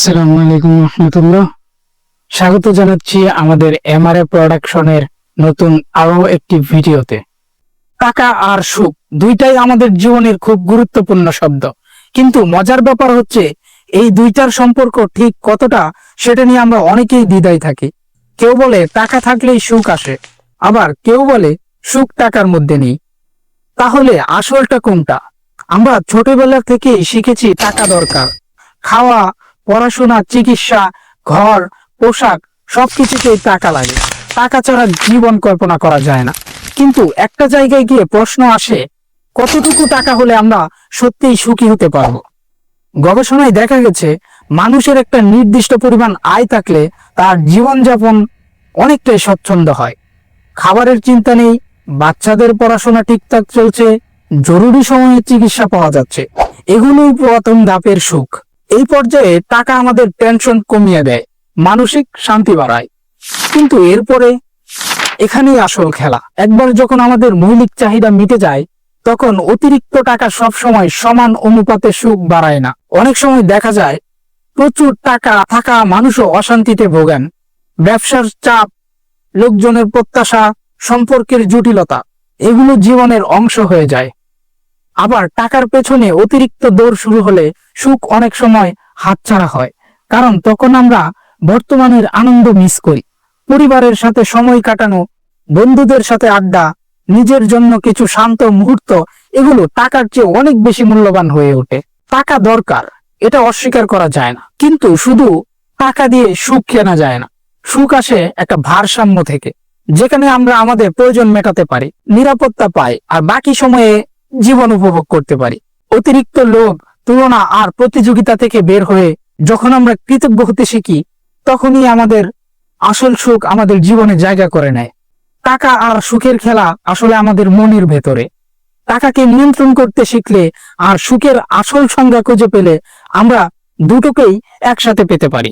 আসসালামু আলাইকুম রহমতুল্লাহ। স্বাগত জানাচ্ছি আমাদের এমআরএ প্রোডাকশনের নতুন একটি ভিডিওতে। টাকা আর সুখ দুইটাই আমাদের জীবনের খুব গুরুত্বপূর্ণ শব্দ। কিন্তু মজার ব্যাপার হচ্ছে, এই দুইটার সম্পর্ক ঠিক কতটা সেটা নিয়ে আমরা অনেকেই দ্বিধায় থাকি। কেউ বলে টাকা থাকলেই সুখ আসে, আবার কেউ বলে সুখ টাকার মধ্যে নেই। তাহলে আসলটা কোনটা? আমরা ছোটবেলা থেকেই শিখেছি টাকা দরকার। খাওয়া পড়াশোনা, চিকিৎসা, ঘর, পোশাক, সবকিছুতেই টাকা লাগে। টাকা ছাড়া জীবন কল্পনা করা যায় না। কিন্তু একটা জায়গায় গিয়ে প্রশ্ন আসে, কতটুকু টাকা হলে আমরা সত্যিই সুখী হতে পারব? গবেষণায় দেখা গেছে, মানুষের একটা নির্দিষ্ট পরিমাণ আয় থাকলে তার জীবনযাপন অনেকটাই স্বচ্ছন্দ হয়। খাবারের চিন্তা নেই, বাচ্চাদের পড়াশোনা ঠিকঠাক চলছে, জরুরি সময়ে চিকিৎসা পাওয়া যাচ্ছে। এগুলোই প্রথম ধাপের সুখ। এই পর্যায়ে টাকা আমাদের টেনশন কমিয়ে দেয়, মানসিক শান্তি বাড়ায়। কিন্তু এরপরে এখানেই আসল খেলা। একবার যখন আমাদের মৌলিক চাহিদা মিটে যায়, তখন অতিরিক্ত টাকা সব সময় সমান অনুপাতে সুখ বাড়ায় না। অনেক সময় দেখা যায়, প্রচুর টাকা থাকা মানুষও অশান্তিতে ভোগেন। ব্যবসার চাপ, লোকজনের প্রত্যাশা, সম্পর্কের জটিলতা, এগুলো জীবনের অংশ হয়ে যায়। আবার টাকার পেছনে অতিরিক্ত দৌড় শুরু হলে সুখ অনেক সময় হাতছাড়া হয়। কারণ তখন আমরা বর্তমানের আনন্দ মিস করি। পরিবারের সাথে সময় কাটানো, বন্ধুদের সাথে আড্ডা, নিজের জন্য কিছু শান্ত মুহূর্ত, এগুলো টাকার চেয়ে অনেক বেশি মূল্যবান হয়ে ওঠে। টাকা দরকার, এটা অস্বীকার করা যায় না। কিন্তু শুধু টাকা দিয়ে সুখ কেনা যায় না। সুখ আসে একটা ভারসাম্য থেকে, যেখানে আমরা আমাদের প্রয়োজন মেটাতে পারি, নিরাপত্তা পাই, আর বাকি সময়ে জীবন উপভোগ করতে পারি। অতিরিক্ত লোভ, তুলনা আর প্রতিযোগিতা থেকে বের হয়ে যখন আমরা কৃতজ্ঞ হতে শিখি, তখনই আমাদের আসল সুখ আমাদের জীবনে জায়গা করে নেয়। টাকা আর সুখের খেলা আসলে আমাদের মনের ভেতরে। টাকাকে নিয়ন্ত্রণ করতে শিখলে আর সুখের আসল সংজ্ঞা খুঁজে পেলে আমরা দুটোকেই একসাথে পেতে পারি।